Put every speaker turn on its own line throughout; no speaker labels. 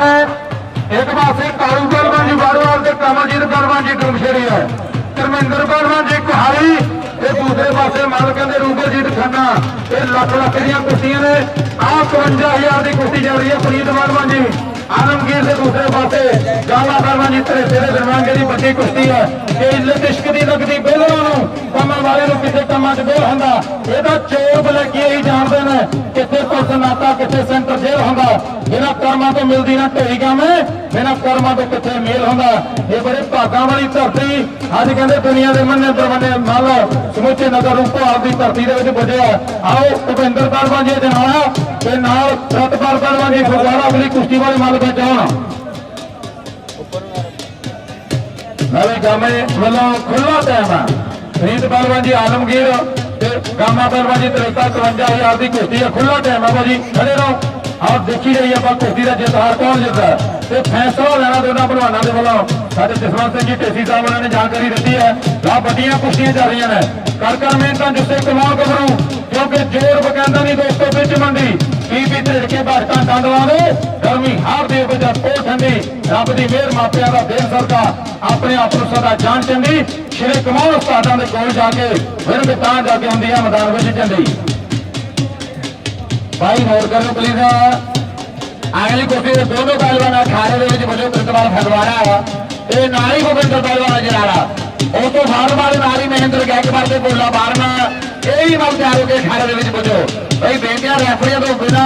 ਨੇ ਇੱਕ ਪਾਸੇ ਕਾਲੂ ਪਹਿਲਵਾਨ ਜੀ ਬਾੜਵਾਲ ਤੇ ਕਮਲਜੀਤ ਪਹਿਲਵਾਨ ਜੀ ਡੂਮਸ਼ੇਰੀ ਹੈ। ਧਰਮਿੰਦਰ ਪਹਿਲਵਾਨ ਜੀ ਕੁਹਾਲੀ ਤੇ ਦੂਸਰੇ ਪਾਸੇ ਮਾਲਕਾਂ ਦੇ ਰੂਬਰਜੀਤ ਖੰਨਾ। ਇਹ ਲੱਖ ਲੱਖ ਦੀਆਂ ਕੁਸ਼ਤੀਆਂ ਨੇ। ਆਹ 51000 ਦੀ ਕੁਸ਼ਤੀ ਚੱਲ ਰਹੀ ਹੈ ਪ੍ਰੀਤ ਪਹਿਲਵਾਨ ਜੀ। ਆਲਮਗੀਰ ਦੇ ਦੂਸਰੇ ਪਾਸੇ ਗਾਲਾ ਪਹਿਲਵਾਨ ਜੀ ਤੇਰੇ ਤੇਰੇ ਦਰਵਾਂਗੇ ਦੀ ਵੱਡੀ ਕੁਸ਼ਤੀ ਹੈ। ਕਿ ਇੱਲ ਇਸ਼ਕ ਦੀ ਲੱਗਦੀ ਬੇਲਰਾਂ ਨੂੰ ਕੰਮਾਂ ਵਾਲੇ ਨੂੰ ਕਿਸੇ ਕੰਮਾਂ 'ਚ ਬੇਲ ਹੁੰਦਾ। ਇਹਦਾ ਚੋਰ ਬਲੇਕੀ ਹੀ ਜਾਣਦੇ ਨੇ। ਕਿੱਥੇ ਪੁਲਿਸ ਨਾਤਾ ਕਿੱਥੇ ਸੈਂਟਰ ਜੇਲ੍ਹ ਹੁੰਦਾ। ਇਹਨਾਂ ਕਰਮਾਂ ਤੋਂ ਮਿਲਦੀ ਨਾ ਢੇਰੀ ਗਾਵੇਂ ਇਹਨਾਂ ਕਰਮਾਂ ਤੋਂ ਕਿੱਥੇ ਮੇਲ ਹੁੰਦਾ। ਇਹ ਬੜੇ ਭਾਗਾਂ ਵਾਲੀ ਧਰਤੀ, ਅੱਜ ਕਹਿੰਦੇ ਦੁਨੀਆ ਦੇ ਮੰਨੇ ਪਰਮੰਨੇ ਮੰਨ ਲਓ ਸਮੁੱਚੇ ਨਗਰ ਰੂਪਾਲ ਦੀ ਧਰਤੀ ਦੇ ਵਿੱਚ ਵੱਜਿਆ ਆਓ ਭੁਪਿੰਦਰ ਪਰਵਾਨ ਜੀ ਦੇ ਨਾਲ, ਤੇ ਨਾਲ ਸਤਪਾਲ ਪਰਵਾਨ ਜੀ ਗੁਰਦੁਆਰਾ ਅਗਲੀ ਕੁਸ਼ਤੀ ਵਾਲੇ ਮੱਲ ਵਿੱਚ ਆਉਣ। ਨਵੇਂ ਗਾਮੇ ਵੱਲੋਂ ਖੁੱਲਾ ਟਾਈਮ ਆ। ਫਰੀਦ ਪਹਿਲਵਾਨ ਜੀ ਆਲਮਗੀਰ ਤੇ ਗਾਮਾ ਪਹਿਲਵਾਨ ਜੀ 53000 ਦੀ ਕੁਸ਼ਤੀ ਹੈ ਖੁੱਲਾ ਟਾਈਮ ਆ ਭਾਜੀ ਖੜੇ ਰਹੋ। ਆਹ ਦੇਖੀ ਰਹੀ ਆਪਾਂ ਕੁਸ਼ਤੀ ਦਾ ਜਿੱਤਹਾਰ ਕੌਣ ਜਿੱਤਦਾ? ਤੇ ਫੈਸਲਾ ਲੈਣਾ ਦੋਨਾਂ ਪਹਿਲਵਾਨਾਂ ਦੇ ਵੱਲੋਂ। ਸਾਡੇ ਜਸਵੰਤ ਸਿੰਘ ਜੀ, ਢੇਸੀ ਸਾਹਿਬ ਉਹਨਾਂ ਨੇ ਜਾਣਕਾਰੀ ਦਿੱਤੀ ਹੈ। ਆਹ ਵੱਡੀਆਂ ਕੁਸ਼ਤੀਆਂ ਚੱਲ ਰਹੀਆਂ ਨੇ। ਕਰ ਕਰ ਮਿਹਨਤਾਂ ਜਿਸੇ ਕਮਾਲ ਕਬਰੂ ਕਿਉਂਕਿ ਜੋਰ ਬਕਾਇਦਾ ਨਹੀਂ ਦੋਸਤੋ, ਵਿੱਚ ਮੰਡੀ। ਬੀਬੀ ਢੇੜ ਕੇ ਬਾਟਾਂ ਡੰਡ ਗਰਮੀ ਹਾਰ ਦੇ ਵਜਾ ਕੋ ਠੰਡੀ। ਰੱਬ ਦੀ ਮਿਹਰ ਮਾਪਿਆਂ ਦਾ ਦੇਰ ਸਰਦਾ। ਆਪਣੇ ਆਪ ਨੂੰ ਸਦਾ ਜਾਣ ਚੰਦੀ ਸ਼੍ਰੀ ਕਮਾਲ ਉਸਤਾਦਾਂ ਦੇ ਕੋਲ ਜਾ ਕੇ, ਫਿਰ ਵੀ ਤਾਂ ਜਾ ਕੇ ਹੁੰਦੀ ਹੈ ਮੈਦਾਨ ਵਿੱਚ ਚੰਦੀ ਭਾਈ ਨੋਟ ਕਰ ਲਓ ਪਲੀਜ਼ ਅਗਲੀ ਕੋਠੀ ਦੇ ਦੋਨੋਂ ਪਹਿਲਵਾਨ ਅਖਾੜੇ ਦੇ ਵਿੱਚ ਵਜੋਂ ਪ੍ਰਿਤਪਾਲ ਫਗਵਾੜਾ। ਇਹ ਨਾਲ ਹੀ ਗੋਬਿੰਦਰ ਪਹਿਲਵਾਨ ਜਰਾੜਾ ਉਹ ਤੋਂ ਬਾਅਦ ਬਾਅਦ ਨਾਲ ਹੀ ਮਹਿੰਦਰ ਗੈਕਵਾਰ ਦੇ ਬੋਲਾ ਬਾਰਨਾ ਇਹ ਵੀ ਮਲ ਤਿਆਰ ਹੋ ਕੇ ਅਖਾੜੇ ਦੇ ਵਿੱਚ ਵਜੋ। ਭਾਈ ਬੇਨਤੀਆਂ ਰੈਫਰੀਆਂ ਤੋਂ ਬਿਨਾ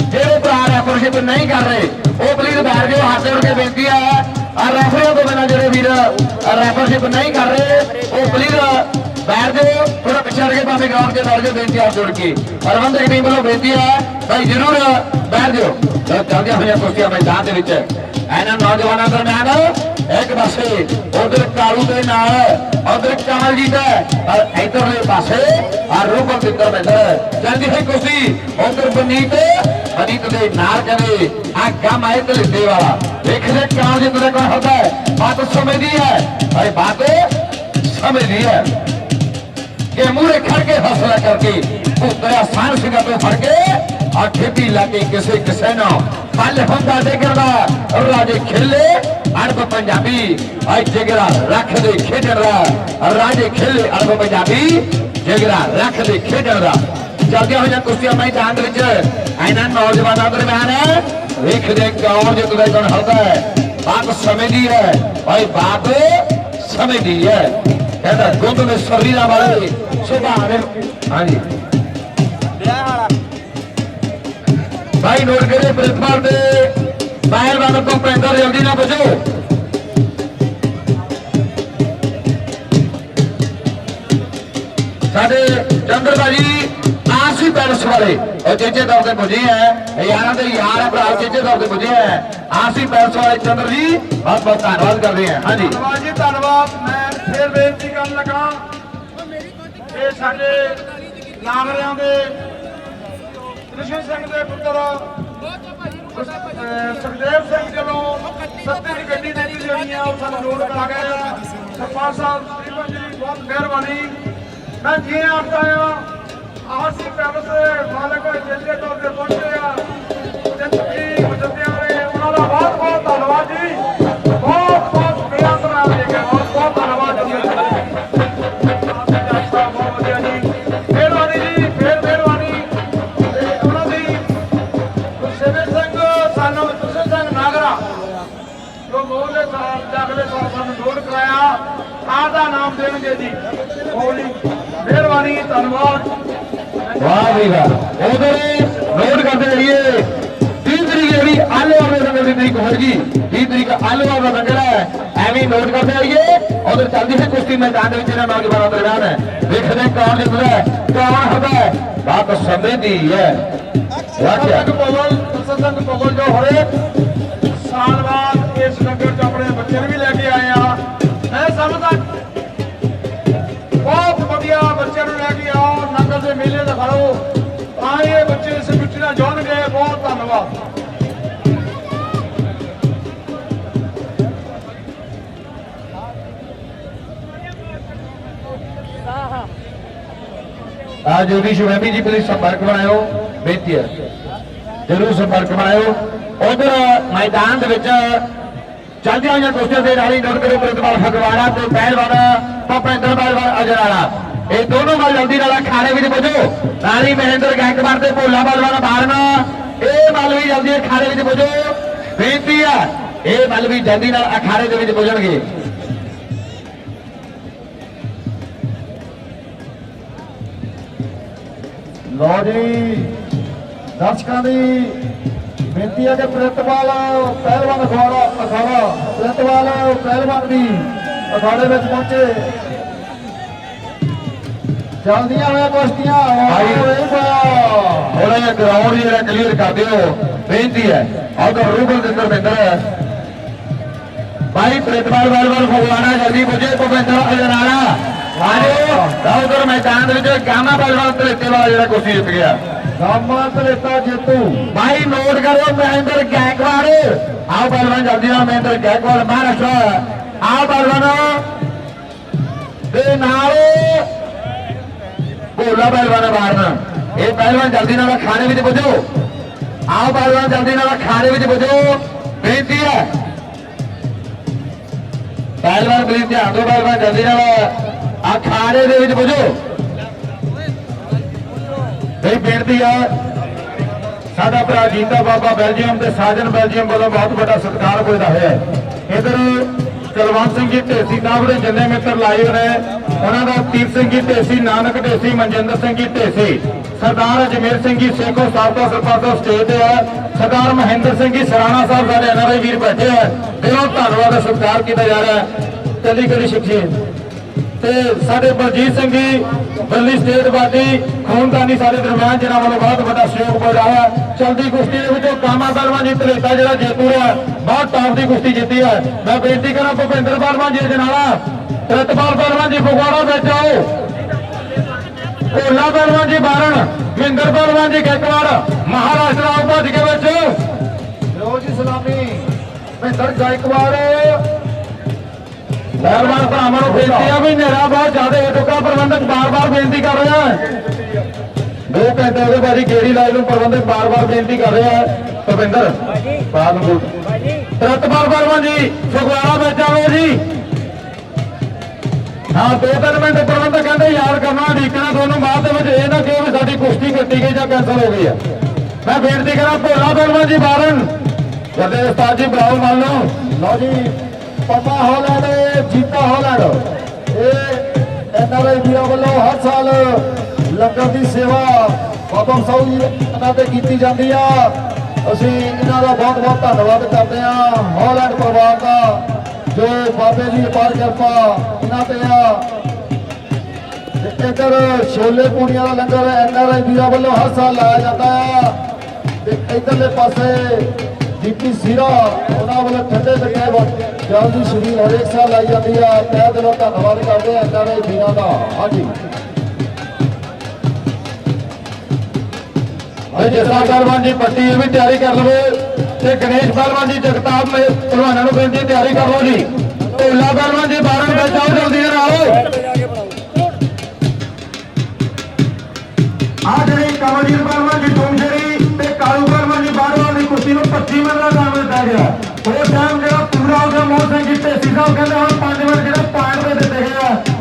ਜਿਹੜੇ ਭਰਾ ਰੈਫਰਸ਼ਿਪ ਨਹੀਂ ਕਰ ਰਹੇ, ਉਹ ਪਲੀਜ਼ ਬੈਠ ਜਾਓ, ਹੱਥ ਜੋੜ ਕੇ ਬੇਨਤੀ ਹੈ ਆ ਰੈਫਰੀਆਂ ਤੋਂ ਬਿਨਾ ਜਿਹੜੇ ਵੀਰ ਰੈਫਰਸ਼ਿਪ ਨਹੀਂ ਕਰ ਰਹੇ, ਉਹ ਪਲੀਜ਼ ਪਿੱਛੇ ਹਟ ਕੇ ਭਾਵੇਂ ਗਰਾਊਂਡ 'ਚ ਬੇਨਤੀ ਹੱਥ ਜੋੜ ਕੇ। ਪ੍ਰਬੰਧਕ ਟੀਮ ਵੱਲੋਂ ਬੇਨਤੀ ਹੈ, ਭਾਈ ਜਰੂਰ ਬੈਠ ਜਾਓ ਚੱਲਦੇ ਹੋਈਆਂ ਕੁਸ਼ਤੀਆਂ ਮੈਦਾਨ ਦੇ ਵਿੱਚ ਇਹਨਾਂ ਨੌਜਵਾਨਾਂ ਦਰਮਿਆਨ ਇੱਕ ਪਾਸੇ ਉਧਰ ਕਾਲੂ ਦੇ ਨਾਲ, ਉਧਰ ਕਮਲਜੀਤ ਹੈ ਔਰ ਇਧਰਲੇ ਪਾਸੇ ਆ ਰੂਪਮ ਮਿੱਤਰ ਮੈਦਰ ਜਲਦੀ ਹੈ ਕੁਸ਼ਤੀ ਉਧਰ ਬਨੀਤ ਬਨੀਤ ਦੇ ਨਾਲ ਕਹਿੰਦੇ ਆ ਕੰਮ ਆਏ ਤੇ ਲਿੱਦੇ ਵਾਲਾ। ਦੇਖਦੇ ਕਮਲਜੀਤ ਦਾ ਕੋਣ ਹੁੰਦਾ ਹੈ। ਬਾਤ ਸਮਝਦੀ ਹੈ। ਅਰੇ ਬਾਤ ਸਮਝਦੀ ਹੈ। ਕਿ ਮੂਰੇ ਖੜ ਕੇ ਹੌਸਲਾ ਕਰਕੇ ਪੁੱਤਰ ਆਸਾਨ ਸਿੰਘਾਂ ਤੋਂ ਫੜ ਕੇ ਆ ਖੇਤੀ ਲਾ ਕਿਸੇ ਕਿਸੇ ਨੂੰ। ਪੱਲ ਹੁੰਦਾ ਡੇਗਦਾ ਰਾਜੇ ਖੇਲੇ, ਅਰਬ ਪੰਜਾਬੀ ਆ ਜਿਗਰਾ ਰੱਖ ਦੇ ਖੇਡਣ ਦਾ। ਰਾਜੇ ਖੇਲੇ ਅਰਬ ਪੰਜਾਬੀ ਜਿਗਰਾ ਰੱਖ ਦੇ ਖੇਡਣ ਦਾ। ਚੱਲਦੀਆਂ ਹੋਈਆਂ ਕੁਸ਼ਤੀਆਂ ਮੈਦਾਨ ਦੇ ਵਿੱਚ ਇਹਨਾਂ ਨੌਜਵਾਨਾਂ ਦਰਮਿਆਨ ਵੇਖਦੇ ਕੌਣ ਜਿੱਤਦਾ ਕੌਣ ਹਲਦਾ ਹੈ? ਬਾਤ ਸਮਝਦੀ ਹੈ। ਭਾਈ ਬਾਤ ਸਮਝਦੀ ਹੈ। ਕਹਿੰਦਾ ਗੁੰਦ ਦੇ ਸਰੀਰਾਂ ਵਾਲੇ ਸੁਭਾਅ ਦੇ ਹਾਂਜੀ। ਭਾਈ ਨੋਟ ਕਰੇ ਪ੍ਰਿਤਪਾਲ ਦੇ ਪਹਿਲਵਾਨ ਤੋਂ ਪੈਂਦਾ ਜਲਦੀ ਨਾ ਬਚੋ ਸਾਡੇ ਚੰਦਰ ਭਾਜੀ ਆਸੀ ਪੈਲਸ ਵਾਲੇ, ਉਹ ਚੇਚੇ ਦੌਰ ਦੇ ਪੁੱਜੇ ਹੈ ਯਾਰਾਂ ਦੇ ਯਾਰ ਹੈ ਭਰਾ ਚੇਚੇ ਦੌਰ ਦੇ ਪੁੱਜੇ ਹੈ ਆਸੀ ਪੈਲਸ ਵਾਲੇ ਚੰਦਰ ਜੀ, ਬਹੁਤ ਬਹੁਤ ਧੰਨਵਾਦ ਕਰਦੇ ਹਾਂ ਹਾਂਜੀ।
ਧੰਨਵਾਦ ਜੀ, ਧੰਨਵਾਦ। ਮੈਂ ਫੇਰ ਬੇਨਤੀ ਕਰਨ ਲੱਗਾ ਇਹ ਸਾਡੇ ਨਾਗਰਿਆਂ ਦੇ ਕ੍ਰਿਸ਼ਨ ਸਿੰਘ ਦੇ ਪੁੱਤਰ ਸੁਖਦੇਵ ਸਿੰਘ ਜਦੋਂ ਸੱਤੇ ਦੀ ਗੱਡੀ ਦਿੱਤੀ ਜਾਣੀ ਆ, ਉਹ ਸਾਨੂੰ ਲੋਡ ਕਰਾ ਗਏ ਆ। ਸਰਪੰਚ ਸਾਹਿਬ ਸ੍ਰੀਮਨ ਜੀ, ਬਹੁਤ ਮਿਹਰਬਾਨੀ। ਮੈਂ ਜੀ ਆਖਦਾ ਆ ਆਸੀ ਪੈਲਸ ਦੇ ਮਾਲਕ ਜਿੰਦੇ ਤੌਰ ਤੇ ਪਹੁੰਚੇ ਆ ਜਿੰਦਗੀ ਮੁਜੱਦਿਆਂ ਵਾਲੇ ਉਹਨਾਂ ਦਾ ਬਹੁਤ ਬਹੁਤ ਧੰਨਵਾਦ ਜੀ।
ਕੁਸ਼ਤੀ ਮੈਦਾਨ ਦੇ ਵਿੱਚ ਇਹਨਾਂ ਨੌਜਵਾਨਾਂ ਦਾ ਦਰਮਿਆਨ ਹੈ। ਦੇਖਦੇ ਕੌਣ ਜਿੱਤਦਾ ਹੈ, ਕੌਣ ਹੁੰਦਾ ਹੈ। ਬਾਤ ਸਮੇਂ ਦੀ ਹੈ। ਵਾਕਿਆ
ਸਤਸੰਗ ਭਵਨ ਸਤਸੰਗ ਜੋ ਹੋਏ ਆ
ਜੋਗੀ ਸ਼ਿਵੈਮੀ ਜੀ ਪਲੀਜ਼ ਸੰਪਰਕ ਬਣਾਇਓ ਬੇਨਤੀ ਹੈ ਜਰੂਰ ਸੰਪਰਕ ਬਣਾਇਓ
ਉਧਰ ਮੈਦਾਨ ਦੇ ਵਿੱਚ ਚੱਲਦੀਆਂ ਹੋਈਆਂ ਕੁਸ਼ਤੀਆਂ ਦੇ ਨਾਲ ਹੀ ਨਰਕਰੇ ਪ੍ਰਤਪਾਲ ਫਗਵਾੜਾ ਤੇ ਪਹਿਲਵਾਨ ਭਪਿੰਦਰ ਪਹਿਲਵਾਨ ਅਜਨਾਲਾ ਇਹ ਦੋਨੋਂ ਗੱਲ ਜਲਦੀ ਨਾਲ ਅਖਾੜੇ ਵਿੱਚ ਪੁੱਜੋ ਨਾਲ ਹੀ ਮਹਿੰਦਰ ਗੈਂਗਵਾਰ ਤੇ ਭੋਲਾ ਪਹਿਲਵਾਨ ਬਾਰਨਾ ਇਹ ਵੱਲ ਵੀ ਜਲਦੀ ਅਖਾੜੇ ਵਿੱਚ ਪੁੱਜੋ ਬੇਨਤੀ ਆ ਇਹ ਵੱਲ ਵੀ ਜਲਦੀ ਨਾਲ ਅਖਾੜੇ ਦੇ ਵਿੱਚ ਪੁੱਜਣਗੇ
ਲੋ ਜੀ ਦਰਸ਼ਕਾਂ ਦੀ ਬੇਨਤੀ ਹੈ ਕਿ ਪ੍ਰਿਤਪਾਲ ਪਹਿਲਵਾਨ ਅਖਾੜਾ ਅਖਾੜਾ ਪ੍ਰਿਤਪਾਲ ਪਹਿਲਵਾਨ ਦੀ ਅਖਾੜੇ ਵਿੱਚ ਪਹੁੰਚੇ। ਚੱਲਦੀਆਂ ਹੋਈਆਂ ਕੁਸ਼ਤੀਆਂ
ਥੋੜਾ ਜਿਹਾ ਗਰਾਊਂਡ ਜਿਹੜਾ ਕਲੀਅਰ ਕਰ ਦਿਓ ਬੇਨਤੀ ਹੈ। ਆਦਰ ਰੂਬਲ ਦੇ ਧਰਮਿੰਦਰ ਭਾਈ ਪ੍ਰਿਤਪਾਲ ਵਾਲਵਾਲ ਫਗਵਾੜਾ ਜਲਦੀ ਪੁੱਜੇ ਭੁਪਿੰਦਰ ਅਜਨਾਲਾ ਆਜੋ ਰਾਉਦਰ ਮੈਦਾਨ ਦੇ ਵਿੱਚ ਗਾਮਾ ਬਲਵਾਲ ਤਲੇਤੇ ਵਾਲਾ ਜਿਹੜਾ ਕੁਰਸੀ ਜਿੱਤ ਗਿਆ।
ਗਾਮਾ ਤਲੇਤਾ ਜੇਤੂ।
ਭਾਈ ਨੋਟ ਕਰੋ ਮਹਿੰਦਰ ਗੈਕਵਾੜ ਆਓ ਬਲਵਾਨ ਜਲਦੀ ਨਾਲ ਮਹਿੰਦਰ ਗੈਕਵਾੜ ਮਹਾਰਾਸ਼ਟਰ। ਆਓ ਬਲਵਾਨ ਦੇ ਨਾਲ। ਭੋਲਾ ਪਹਿਲਵਾਨ ਮਾਰਨ ਇਹ ਪਹਿਲਵਾਨ ਜਲਦੀ ਨਾਲ ਖਾਣੇ ਵਿੱਚ ਪੁੱਜੋ। ਆਓ ਪਹਿਲਵਾਨ ਜਲਦੀ ਨਾਲ ਖਾਣੇ ਵਿੱਚ ਪੁੱਜੋ। ਬੇਨਤੀ ਹੈ। ਪਹਿਲਵਾਨ ਪਲੀਜ਼ ਧਿਆਨ ਦਿਓ ਪਹਿਲਵਾਨ ਜਲਦੀ ਨਾਲ। ਆ ਦੇ ਵਿੱਚ ਪੁੱਜੋ। ਬਈ ਬੇਨਤੀ ਆ, ਸਾਡਾ ਭਰਾ ਜੀਤਾ ਬਾਬਾ ਬੈਲਜੀਅਮ ਤੇ ਸਾਜਨ ਬੈਲਜੀਅਮ ਵੱਲੋਂ ਬਹੁਤ ਵੱਡਾ ਸਤਿਕਾਰ ਹੋਇਆ ਹੈ। ਇਧਰ ਕੁਲਵੰਤ ਸਿੰਘ ਜੀ ਢੇਸੀ ਸਾਹਿਬ ਦੇ ਜਿੰਨੇ ਮਿੱਤਰ ਲਾਈਵ ਨੇ, ਉਹਨਾਂ ਦਾ ਤੀਰ ਸਿੰਘ ਜੀ ਢੇਸੀ, ਨਾਨਕ ਢੇਸੀ, ਮਨਜਿੰਦਰ ਸਿੰਘ ਜੀ ਢੇਸੀ, ਸਰਦਾਰ ਅਜਮੇਰ ਸਿੰਘ ਜੀ ਸੇਖੋ ਸਾਹਿਬ ਤੋਂ ਸਰਪੰਚ ਤੋਂ ਸਟੇਜ ਤੇ ਹੈ, ਸਰਦਾਰ ਮਹਿੰਦਰ ਸਿੰਘ ਜੀ ਸਰਾਣਾ ਸਾਹਿਬ ਸਾਡੇ ਐਨਆਰਆਈ ਵੀਰ ਬੈਠੇ ਹੈ ਦਿਲੋਂ ਧੰਨਵਾਦ ਦਾ ਸਤਿਕਾਰ ਕੀਤਾ ਜਾ ਰਿਹਾ ਹੈ। ਚੰਦੀ ਕਰੀ ਸ਼ਖਸੀਅਤ ਤੇ ਸਾਡੇ ਬਲਜੀਤ ਸਿੰਘ ਜੀ ਦਿੱਲੀ ਸਟੇਟ ਵਾਦੀ ਖੂਨਦਾਨੀ ਸਾਡੇ ਦਰਮਿਆਨ ਜਿਨ੍ਹਾਂ ਵੱਲੋਂ ਬਹੁਤ ਵੱਡਾ ਸਹਿਯੋਗ ਬਜਾਇਆ ਚਲਦੀ ਕੁਸ਼ਤੀ ਦੇ ਵਿੱਚੋਂ ਕਾਮਾ ਬਲਵਾਨ ਜੀ ਤਲੇਤਾ ਜਿਹੜਾ ਜੇਤੂ ਹੈ ਬਹੁਤ ਟਾਪ ਦੀ ਕੁਸ਼ਤੀ ਜਿੱਤੀ ਹੈ। ਮੈਂ ਬੇਨਤੀ ਕਰਾਂ ਭੁਪਿੰਦਰ ਬਲਵਾਨ ਜੀ ਜਨਾਲਾ ਰਤਪਾਲ ਬਲਵਾਨ ਜੀ ਫਗਵਾੜਾ ਵਿੱਚ ਆਓ। ਭੋਲਾ ਬਲਵਾਨ ਜੀ ਬਾਰਨ ਮਹਿੰਦਰ ਬਲਵਾਨ ਜੀ ਗੈਕਵਾੜ ਮਹਾਰਾਸ਼ਟਰ ਆਓ ਭੱਜ ਕੇ ਵਿੱਚ।
ਲੋ ਜੀ ਸਲਾਮੀ। ਮਹਿੰਦਰ ਗਾਇਕਵਾੜ
ਪਹਿਲਵਾਨ ਭਰਾਵਾਂ ਨੂੰ ਬੇਨਤੀ ਆ ਵੀ ਹਨੇਰਾ ਬਹੁਤ ਜ਼ਿਆਦਾ ਹੋ ਚੁੱਕਾ, ਪ੍ਰਬੰਧਕ ਬਾਰ-ਬਾਰ ਬੇਨਤੀ ਕਰ ਰਿਹਾ ਹੈ। ਦੋ ਘੰਟੇ ਉਹਦੇ ਬਾਅਦ ਗੇੜੀ ਲਾਈ ਨੂੰ ਪ੍ਰਬੰਧਕ ਬਾਰ-ਬਾਰ ਬੇਨਤੀ ਕਰ ਰਿਹਾ ਹੈ। ਭਵਿੰਦਰ ਬਾਹਰ ਨੂੰ ਰਤਪਾਲ ਵਰਮਾ ਜੀ, ਫਗਵਾੜਾ ਵਿੱਚ ਆਓ ਜੀ। ਹਾਂ ਦੋ ਤਿੰਨ ਮਿੰਟ ਪ੍ਰਬੰਧਕ ਕਹਿੰਦੇ ਯਾਦ ਕਰਨਾ ਢੀਕਣਾ ਤੁਹਾਨੂੰ ਬਾਅਦ ਦੇ ਵਿੱਚ ਇਹ ਨਾ ਕਿ ਸਾਡੀ ਕੁਸ਼ਤੀ ਕੱਟੀ ਗਈ ਜਾਂ ਕੈਂਸਲ ਹੋ ਗਈ ਹੈ। ਮੈਂ ਬੇਨਤੀ ਕਰਾਂ, ਭੋਲਾ ਵਰਮਾ ਜੀ, ਬਾਰਨ। ਜਦੇ ਉਸਤਾਦ ਜੀ ਬਰਾਓ ਮੰਨ ਲਓ।
ਲਓ ਜੀ। ਪਪਾ ਹੋਲੈਂਡ ਜੀਤਾ ਹਾਲੈਂਡ ਇਹ ਐਨਆਰਆਈ ਵੀਰਾਂ ਵੱਲੋਂ ਹਰ ਸਾਲ ਲੰਗਰ ਦੀ ਸੇਵਾ ਬਾਬਾ ਸਾਊ ਜੀ ਇਹਨਾਂ ਤੇ ਕੀਤੀ ਜਾਂਦੀ ਆ। ਅਸੀਂ ਇਹਨਾਂ ਦਾ ਬਹੁਤ ਬਹੁਤ ਧੰਨਵਾਦ ਕਰਦੇ ਆ ਹਾਲੈਂਡ ਪਰਿਵਾਰ ਦਾ, ਜੋ ਬਾਬੇ ਦੀ ਅਪਾਰ ਕਿਰਪਾ ਇਹਨਾਂ ਤੇ ਆ। ਇੱਧਰ ਛੋਲੇ ਪੂੜੀਆਂ ਦਾ ਲੰਗਰ ਐਨਆਰਆਈ ਵੀਰਾਂ ਵੱਲੋਂ ਹਰ ਸਾਲ ਲਾਇਆ ਜਾਂਦਾ ਆ। ਤੇ ਇਧਰਲੇ ਪਾਸੇ ਜੀਪੀ ਸੀਰਾ, ਉਹਨਾਂ ਵੱਲੋਂ ਠੰਡੇ ਲੱਗੇ ਵਕਤ ਜਲਦੀ ਸ਼ਰੀਰ ਹਰੇਕ ਸਾਲ ਲਾਈ ਜਾਂਦੀ ਆ। ਤਹਿ ਦਿਲੋਂ ਧੰਨਵਾਦ ਕਰਦੇ ਆ ਇਹਨਾਂ ਦੇ ਵੀਰਾਂ ਦਾ। ਹਾਂਜੀ।
ਤੇ ਜਸਾ ਪਹਿਲਵਾਨ ਜੀ ਪੱਟੀ ਵੀ ਤਿਆਰੀ ਕਰ ਲਵੇ। ਤੇ ਗਣੇਸ਼ ਪਹਿਲਵਾਨ ਜੀ ਜਗਤਾਪ ਮੇ ਪਹਿਲਵਾਨਾਂ ਨੂੰ ਬੇਨਤੀ, ਤਿਆਰੀ ਕਰ ਲਓ ਜੀ। ਢੋਲਾ ਪਹਿਲਵਾਨ ਜੀ 12 ਵਜੇ ਆਓ ਜਲਦੀ ਨਾਲ ਆਓ। ਆ ਜਿਹੜੀ ਕਮਲਜੀਤ ਪਹਿਲਵਾਨ ਜੀ ਟੋਮਸ਼ੇਰੀ ਤੇ ਕਾਲੂ ਪਹਿਲਵਾਨ ਜੀ ਬਾਰਵਾਂ ਦੀ ਕੁਰਸੀ ਨੂੰ 25 ਮਿੰਟ ਦਾ ਟਾਈਮ ਦਿੱਤਾ ਗਿਆ। ਉਹ ਟਾਈਮ ਜਿਹੜਾ ਹੋ ਗਿਆ ਮੋਹਨ ਸਿੰਘ ਜੀ ਢੇਸੀ ਸਾਹਿਬ ਕਹਿੰਦੇ ਹੁਣ 5 ਮਿੰਟ ਜਿਹੜਾ ਪੁਆਇੰਟ ਦੇ ਦਿੱਤੇ ਗਏ ਆ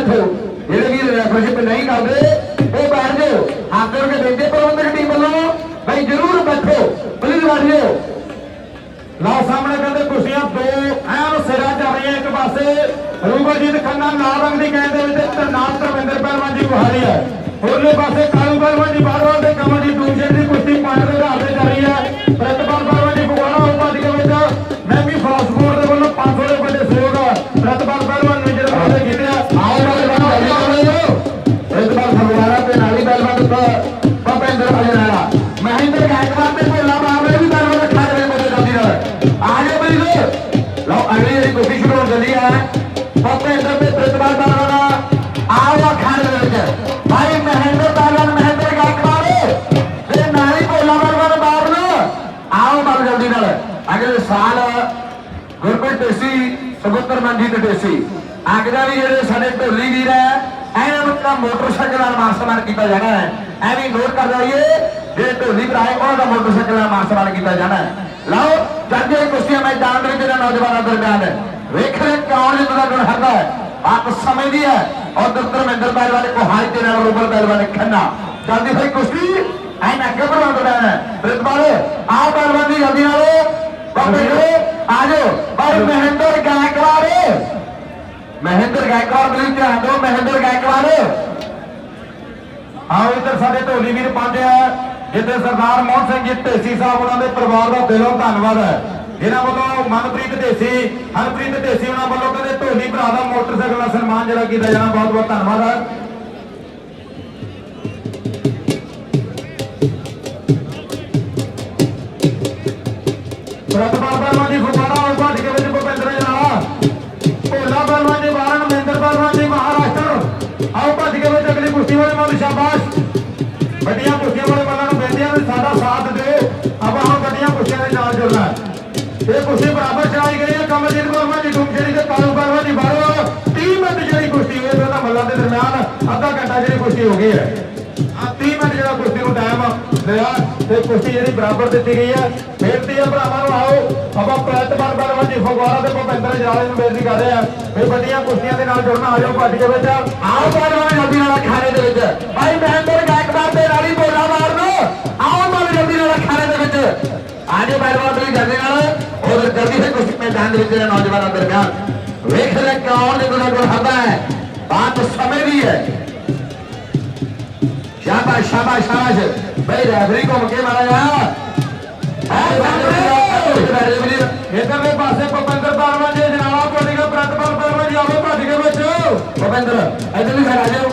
ਯਾਰ ਜਿਹੜੇ ਵੀਰ ਰੈਫਰੀਸ਼ਿਪ ਨਹੀਂ ਕਰਦੇ, ਉਹ ਬੈਠ ਜਾਓ। ਹੱਥ ਜੋੜ ਬੇਨਤੀ ਪ੍ਰਬੰਧਕ ਟੀਮ ਵੱਲੋਂ। ਭਾਈ ਜਰੂਰ ਬੈਠੋ। ਪਲੀਜ਼ ਬੈਠ ਜਾਓ
ਲਓ, ਸਾਹਮਣੇ ਕਹਿੰਦੇ ਕੁਰਸੀਆਂ ਦੋ ਐਨ ਸਿਰਾ ਚੱਲ ਰਹੀਆਂ ਇੱਕ ਪਾਸੇ। ਰੂਪਜੀਤ ਖੰਨਾ ਲਾਲ ਰੰਗ ਦੀ ਗੈਂਦ ਦੇ ਵਿੱਚ ਤੇ ਨਾਲ ਧਰਮਿੰਦਰ ਪਹਿਲਵਾਨ ਜੀ ਗੁਹਾਰੀ ਹੈ। ਹੋਰਲੇ ਪਾਸੇ ਕਾਲੂ ਪਹਿਲਵਾਨ ਜੀ ਬਾਦਵਾਲ ਤੇ ਕਮਲਜੀਤ ਦੂਜੇ ਦੀ ਕੁਸ਼ਤੀ ਪੁਆਇੰਟ ਦੇ ਆਧਾਰ ਤੇ ਚੱਲ ਰਹੀ ਹੈ। ਪ੍ਰਤਪਾਲ
ਲਓ ਅਗਲੀ ਜਿਹੜੀ ਕੋਸ਼ਿਸ਼ ਸ਼ੁਰੂ ਹੋਣ ਚੱਲੀ ਹੈ ਭਪਿੰਦਰ ਤੇ ਪ੍ਰਤਪਾਲ ਬਾਬਰਾ ਆਓ ਅਖਾੜੇ ਦੇ ਵਿੱਚ ਭਾਈ ਮਹਿੰਦਰ ਬਾਬਨ ਮਹਿੰਦਰ ਗਾਇਕਵਾੜ ਤੇ ਨਾਲੀ ਭੋਲਾ ਬਾਬਰ ਬਾਬਰ ਆਓ ਬਲ ਜਲਦੀ ਨਾਲ। ਅਗਲੇ ਸਾਲ ਗੁਰਪ੍ਰੀਤ ਢੇਸੀ ਸੁਗੰਦਰ ਮਨਜੀਤ ਢੇਸੀ ਆਗਦਾ ਵੀ ਜਿਹੜੇ ਸਾਡੇ ਢੋਲੀ ਵੀਰ ਹੈ ਇਹਨਾਂ ਨੂੰ ਤਾਂ ਮੋਟਰਸਾਈਕਲ ਨਾਲ ਮਾਰਸਮਾਨ ਕੀਤਾ ਜਾਣਾ ਹੈ ਐਵੇਂ ਨੋਟ ਕਰ ਲਈਏ ਜਿਹੜੇ ਢੋਲੀ ਭਰਾਏ ਹੈ ਉਹਨਾਂ ਦਾ ਮੋਟਰਸਾਈਕਲ ਨਾਲ ਮਾਰਸਮਾਨ ਕੀਤਾ ਜਾਣਾ ਹੈ ਲਓ ਜੱਜ ਕੁਸ਼ਤੀਆਂ ਮੈਦਾਨ ਦੇ ਵਿੱਚ ਜਿਹੜਾ ਨੌਜਵਾਨਾਂ ਦਰਮਿਆਨ ਹੈ। ਵੇਖ ਰਹੇ ਕੌਣ ਜਿੱਤਦਾ ਗੁਣ ਹਰਦਾ ਹੈ। ਆਪ ਸਮਝਦੀ ਹੈ ਔਰ ਦਫਤਰ ਮਹਿੰਦਰ ਪਹਿਲਵਾਨ ਕੋ ਹਾਈ ਤੇ ਨਾਲ ਰੂਬਲ ਪਹਿਲਵਾਨ ਖੰਨਾ। ਜਲਦੀ ਹੋਈ ਕੁਸ਼ਤੀ ਐ ਨਾ ਘਬਰਾਉਣ ਤੋਂ ਰਹਿਣਾ ਪ੍ਰਿਤਪਾਲ ਆਹ ਪਹਿਲਵਾਨ ਦੀ ਜਲਦੀ ਨਾਲ। ਬਾਬੇ ਆ ਜਾਓ। ਭਾਈ ਮਹਿੰਦਰ ਗਾਇਕਵਾੜ। ਮਹਿੰਦਰ ਗਾਇਕਵਾੜ ਪਲੀਜ਼ ਧਿਆਨ ਦਿਓ ਮਹਿੰਦਰ ਗਾਇਕਵਾੜ।
ਆਓ ਇੱਧਰ ਸਾਡੇ ਢੋਲੀ ਵੀਰ ਪਹੁੰਚੇ ਆ ਜਿੱਥੇ ਸਰਦਾਰ ਮੋਹਨ ਸਿੰਘ ਜੀ ਢੇਸੀ ਸਾਹਿਬ ਉਹਨਾਂ ਦੇ ਪਰਿਵਾਰ ਦਾ ਦਿਲੋਂ ਧੰਨਵਾਦ ਹੈ। ਇਹਨਾਂ ਵੱਲੋਂ ਮਨਪ੍ਰੀਤ ਢੇਸੀ ਹਰਪ੍ਰੀਤ ਢੇਸੀ ਉਹਨਾਂ ਵੱਲੋਂ ਕਹਿੰਦੇ ਢੋਲੀ ਭਰਾ ਦਾ ਮੋਟਰਸਾਈਕਲ ਦਾ ਸਨਮਾਨ ਜਿਹੜਾ ਕੀਤਾ ਜਾਣਾ, ਬਹੁਤ ਬਹੁਤ ਧੰਨਵਾਦ। ਹੈ ਪ੍ਰਤਪਾਲ ਕੁਸ਼ਤੀ ਹੋ ਗਈ ਹੈ? ਆ 30 ਮਿੰਟ ਜਿਹੜਾ ਕੁਸ਼ਤੀ ਨੂੰ ਟਾਈਮ ਲਿਆ ਤੇ ਕੁਸ਼ਤੀ ਜਿਹੜੀ ਬਰਾਬਰ ਦਿੱਤੀ ਗਈ ਹੈ ਬੇਨਤੀ ਹੈ ਭਰਾਵਾਂ ਨੂੰ ਆਓ। ਆਪਾਂ ਪ੍ਰਤਪਾਲ ਵਰਮਾ ਜੀ, ਫਗਵਾੜਾ ਤੇ ਭੁਪਿੰਦਰ ਜਾਲੇ ਨੂੰ ਬੇਨਤੀ ਕਰ ਰਹੇ ਆ। ਵੀ ਵੱਡੀਆਂ ਕੁਸ਼ਤੀਆਂ ਦੇ ਨਾਲ ਜੁੜਨਾ, ਆ ਜਾਓ ਭੱਜ ਕੇ ਵਿੱਚ।
ਆਓ ਪਹਿਲਵਾਨ ਜਲਦੀ ਨਾਲ ਖਾਣੇ ਦੇ ਵਿੱਚ। ਭਾਈ ਮਹਿੰਦਰ ਗਾਇਕਵਾੜ ਤੇ ਨਾਲੀ ਬੋਲਾ ਮਾਰਨ ਆਓ ਬਲ ਜਲਦੀ ਨਾਲ ਖਾਣੇ ਦੇ ਵਿੱਚ। ਆਜੇ ਪਹਿਲਵਾਨ ਤੁਸੀਂ ਜਲਦੀ ਨਾਲ। ਔਰ ਜਲਦੀ ਸੇ ਕੁਸ਼ਤੀ ਮੈਦਾਨ ਦੇ ਵਿੱਚ ਨੌਜਵਾਨਾਂ ਦਰਮਿਆਨ ਵੇਖ ਲੈ ਕੌਣ ਦੇ ਗੁਣਾ ਗੁਣ ਹੈ। ਬਾਤ ਸਮੇਂ ਦੀ ਹੈ। ਸ਼ਾਬਾਸ਼ ਸ਼ਾਬਾਸ਼ ਸ਼ਾਬਾਸ਼ ਭਾਈ ਰੈਫਰੀ ਘੁੰਮ ਕੇ ਮਾਰਿਆ ਜਾ
ਇਧਰਲੇ ਪਾਸੇ ਭੁਪਿੰਦਰ ਪਰਮਾ ਜੀ ਜਨਾਲਾ ਕੋਟੀ ਦਾ ਪ੍ਰਤਪਾਲ ਪਰਮਾ ਜੀ ਆਵੇ ਭੱਜ ਕੇ ਵਿੱਚ।
ਭੁਪਿੰਦਰ ਇੱਧਰ ਵੀ ਖੜਾ ਜਾਓ।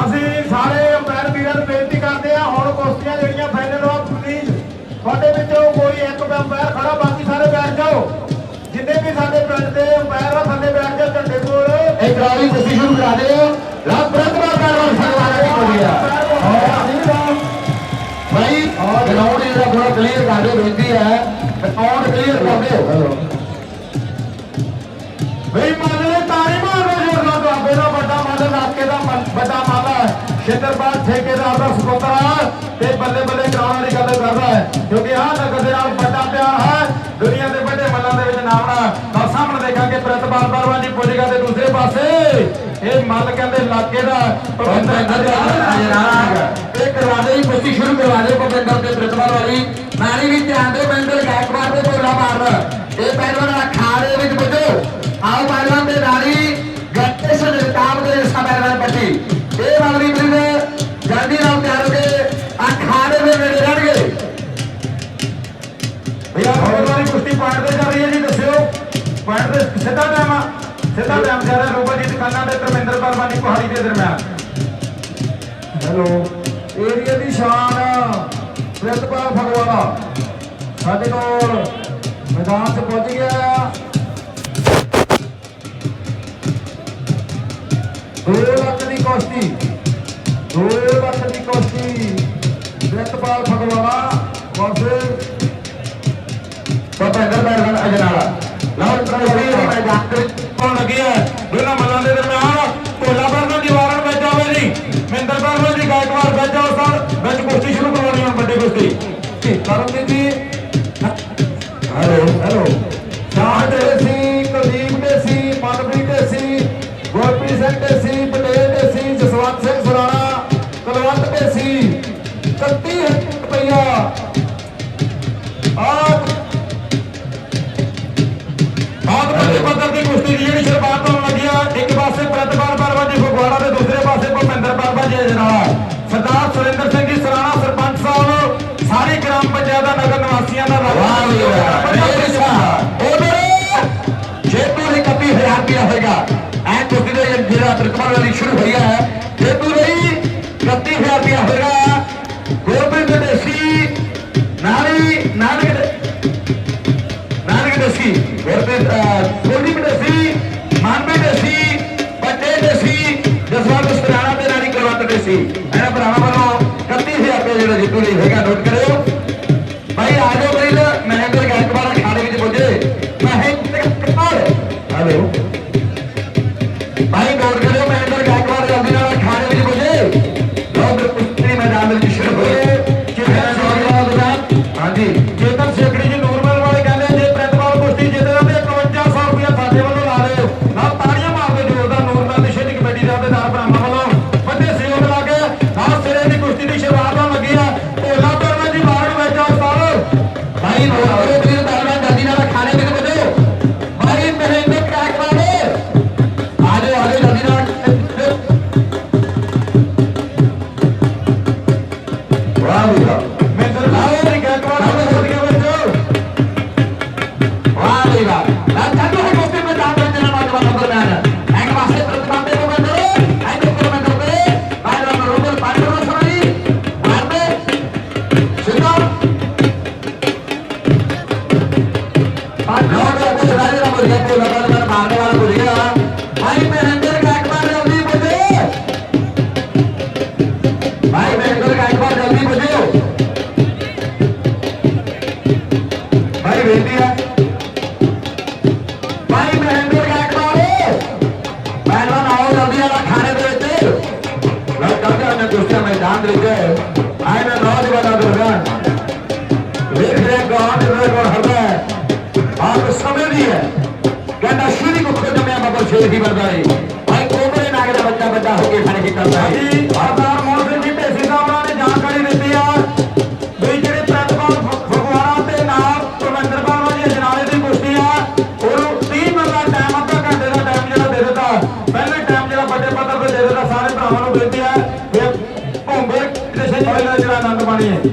ਅਸੀਂ ਸਾਰੇ ਅੰਪਾਇਰ ਵੀਰਾਂ ਨੂੰ ਬੇਨਤੀ ਕਰਦੇ ਆ ਹੁਣ ਕੁਸ਼ਤੀਆਂ ਜਿਹੜੀਆਂ ਫਾਈਨਲ ਆ ਪਲੀਜ਼ ਤੁਹਾਡੇ ਵਿੱਚੋਂ ਕੋਈ ਇੱਕ ਅੰਪਾਇਰ ਖੜਾ ਬਾਕੀ ਸਾਰੇ ਬੈਠ ਜਾਓ। ਜਿੰਨੇ ਵੀ ਸਾਡੇ ਪਿੰਡ ਦੇ ਅੰਪਾਇਰ ਆ ਥੱਲੇ ਬੈਠ ਜਾਓ ਝੰਡੇ ਕੋਲ
ਇੱਕ ਰਾਵੀ ਕੁਸ਼ਤੀ ਸ਼ੁਰੂ ਕਰਾ ਦਿਓ। ਰੱਬ ਪ੍ਰਤਿਭਾ ਪਹਿਲਵਾਨ ਸਰਵਾਨਾ ਦੀ ਕੋਲੀ ਆ। ਭਾਈ ਗਰਾਊਂਡ ਜਿਹੜਾ ਥੋੜਾ ਕਲੀਅਰ ਕਰ ਦਿਓ ਬੇਨਤੀ ਹੈ। ਗਰਾਊਂਡ ਕਲੀਅਰ ਕਰ ਦਿਓ।
ਬਈ ਹੈ ਸ਼ੇਤਰਪਾਲ ਠੇਕੇਦਾਰ ਦਾ ਸੁਪੁੱਤਰ ਤੇ ਬੱਲੇ ਬੱਲੇ ਕਰਾਉਣ ਵਾਲੀ ਗੱਲ ਕਰਦਾ ਹੈ। ਕਿਉਂਕਿ ਆਹ ਨਗਰ ਦੇ ਨਾਲ ਵੱਡਾ ਪਿਆਰ ਹੈ। ਦੁਨੀਆ ਦੇ ਵੱਡੇ ਮੱਲਾਂ ਦੇ ਵਿੱਚ ਨਾਮਣਾ ਤਾਂ ਸਾਹਮਣੇ ਦੇਖਾਂਗੇ ਪ੍ਰਤਪਾਲ ਪਰਵਾ ਜੀ ਪੁੱਜੇਗਾ ਤੇ ਦੂਸਰੇ ਪਾਸੇ। ਇਹ ਮੱਲ ਕਹਿੰਦੇ ਇਲਾਕੇ ਦਾ ਭਵਿੰਦਰ
ਇਹ ਕਰਵਾ ਦਿਓ ਜੀ ਕੁਸ਼ਤੀ ਸ਼ੁਰੂ ਕਰਵਾ ਦਿਓ ਭੁਪਿੰਦਰ ਤੇ ਪ੍ਰਿਤਪਾਲ ਵਾਲੀ ਨਾਲੀ ਵੀ ਧਿਆਨ ਦਿਓ ਮਹਿੰਦਰ ਗਾਇਕਵਾੜ ਤੇ ਬੋਲਾ ਮਾਰਨ। ਇਹ ਪਹਿਲਵਾਨ ਅਖਾੜੇ ਦੇ ਵਿੱਚ ਪੁੱਜੋ। ਆਓ ਪਹਿਲਵਾਨ ਤੇ ਨਾਲੀ
ਪੁਆਇੰਟ ਤੇ ਸਿੱਧਾ ਟਾਈਮ ਆ, ਸਿੱਧਾ ਟਾਈਮ ਚੱਲ ਰਿਹਾ ਰੂਪਜੀਤ ਖੰਨਾ ਤੇ ਧਰਮਿੰਦਰ ਪਰਮਾ ਕੁਹਾੜੀ ਦੇ ਦਰਮਿਆਨ। ਹੈਲੋ ਏਰੀਆ ਦੀ ਸ਼ਾਨ ਪ੍ਰਿਤਪਾਲ ਫਗਵਾੜਾ।
ਸਾਡੇ ਕੋਲ ਮੈਦਾਨ 'ਚ ਪਹੁੰਚ ਗਿਆ। ਆ ਦੋ ਲੱਖ ਦੀ ਕੁਸ਼ਤੀ, ਦੋ ਲੱਖ ਦੀ ਕੁਸ਼ਤੀ ਜਤਪਾਲ ਫਗਵਾੜਾ ਵਰਸਸ
ਭੁਪਿੰਦਰ ਪਹਿਲਵਾਨ ਅਜਨਾਲਾ। ਲਓ ਟਰੋਫੀ ਦੀ ਮੈਦਾਨ ਦੇ ਵਿੱਚ
ਦੋਨਾਂ ਮੱਲਾਂ ਦੇ ਦਰਮਿਆਨ ਢੋਲਾ ਪਰਮਨ ਦੀ ਵਾਰਨ ਵਿੱਚ ਆਵੇ ਜੀ। ਮਹਿੰਦਰ ਪਰਮਨ ਦੀ ਗਾਇਕਵਾੜ ਵਿੱਚ ਆਓ ਸਰ। ਵਿੱਚ ਕੁਸ਼ਤੀ ਸ਼ੁਰੂ ਕਰਵਾਉਣੀ ਹੁਣ ਵੱਡੀ ਕੁਸ਼ਤੀ।
ਕਰਮਜੀਤ ਜੀ।
Hello
hello. ਸ਼ਾਹ
ਜਿਹੜਾ
ਪ੍ਰਤਮਾਨ ਸ਼ੁਰੂ ਹੋਈ ਹੈ। ਜੇਤੂ ਲਈ 31000 ਰੁਪਇਆ ਹੋਏਗਾ। ਗੋਬਿੰਦ ਦੇਸੀ ਨਾਲੀ ਨਾਨਕ ਨਾਨਕ ਦੇਸੀ ਗੁਰਪ੍ਰੀਤ ਗੋਲਡੀ ਦੇਸੀ, ਮਾਨਵੇ ਦੇਸੀ ਪੱਟੇ ਦੇਸੀ, ਜਸਵੰਤ ਸਰਾਣਾ ਤੇ ਨਾਰੀ ਕੁਲਵੰਤ ਦੇਸੀ। ਇਹਨਾਂ ਭਰਾਵਾਂ ਵੱਲੋਂ 31000 ਰੁਪਏ ਜਿਹੜਾ ਜਿੱਤੂ ਲਈ ਹੋਏਗਾ, ਨੋਟ ਕਰਿਓ।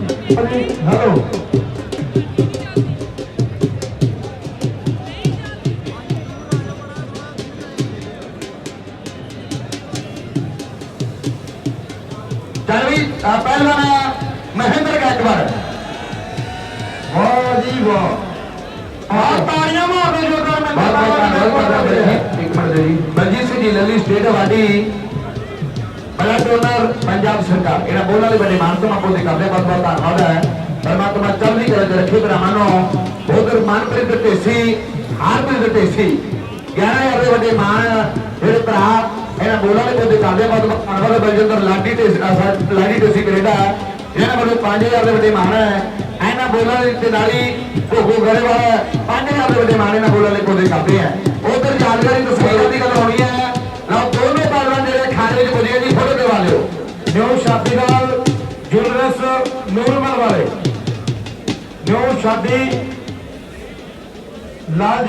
Thank you. ਭਰਾਵਾਂ
ਨੂੰ ਉਧਰ ਮਨਪ੍ਰੀਤ ਢੇਸੀ, ਹਾਰਪ੍ਰੀਤ ਢੇਸੀ। 11000 ਦੇ ਵੱਡੇ ਮਾਨ, ਜਿਹੜੇ ਭਰਾ, ਇਹਨਾਂ ਬੋਲਣ ਵਾਲੇ ਬੰਦੇ ਕਰਦੇ ਬਹੁਤ ਬਹੁਤ ਧੰਨਵਾਦ ਹੈ, ਬਲਜਿੰਦਰ ਲਾਡੀ ਢੇਸੀ ਅਹ ਸਾ- ਲਾਡੀ ਢੇਸੀ ਕੈਨੇਡਾ। ਇਹਨਾਂ ਵੱਲੋਂ 5000 ਦੇ ਵੱਡੇ ਮਾਨ ਹੈ। ਇਹਨਾਂ ਬੋਲਣ ਵਾਲੇ ਤੇ ਨਾਲੀ ਭੋਗੋ ਗੜੇ ਵਾਲਾ 5000 ਦੇ ਵੱਡੇ ਮਾਨ ਇਹਨਾਂ ਬੋਲਣ ਵਾਲੇ ਬੰਦੇ ਕਰਦੇ ਆ। ਉਧਰ ਜਾਣਕਾਰੀ, ਤਸਵੀਰਾਂ ਦੀ ਗੱਲ ਹੋਣੀ ਹੈ।
ਨੂਰਮਲ ਵਾਲੇ। ਨਿਊ ਸ਼ਾਦੀ ਲਾਲ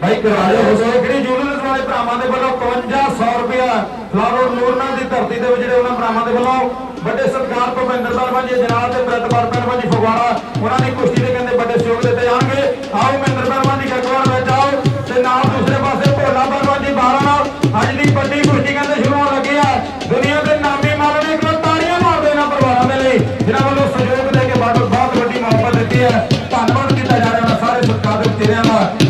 ਭਾਈ ਕਰਵਾ ਲਿਓ
ਉਹ ਸੇਕੜੀ ਵਾਲੇ ਭਰਾਵਾਂ ਦੇ ਵੱਲੋਂ 5500 ਰੁਪਇਆ ਫਲਾਵਰ ਨੂਰਮਲ ਦੀ ਧਰਤੀ ਦੇ ਵਿੱਚ ਜਿਹੜੇ ਉਹਨਾਂ ਭਰਾਵਾਂ ਦੇ ਵੱਲੋਂ ਵੱਡੇ ਸਤਿਕਾਰ ਤੋਂ ਮਹਿੰਦਰ ਬਾਬਾ ਜੀ ਜਨਾਬ ਤੇ ਪ੍ਰਤਪਾਲ ਪਰਮਾ ਜੀ ਫਗਵਾੜਾ, ਉਹਨਾਂ ਦੀ ਕੁਸ਼ਤੀ ਦੇ ਕਹਿੰਦੇ ਵੱਡੇ ਸਹਿਯੋਗ ਦਿੱਤੇ ਜਾਣਗੇ। ਆਓ ਮਹਿੰਦਰ ਸਾਰੇ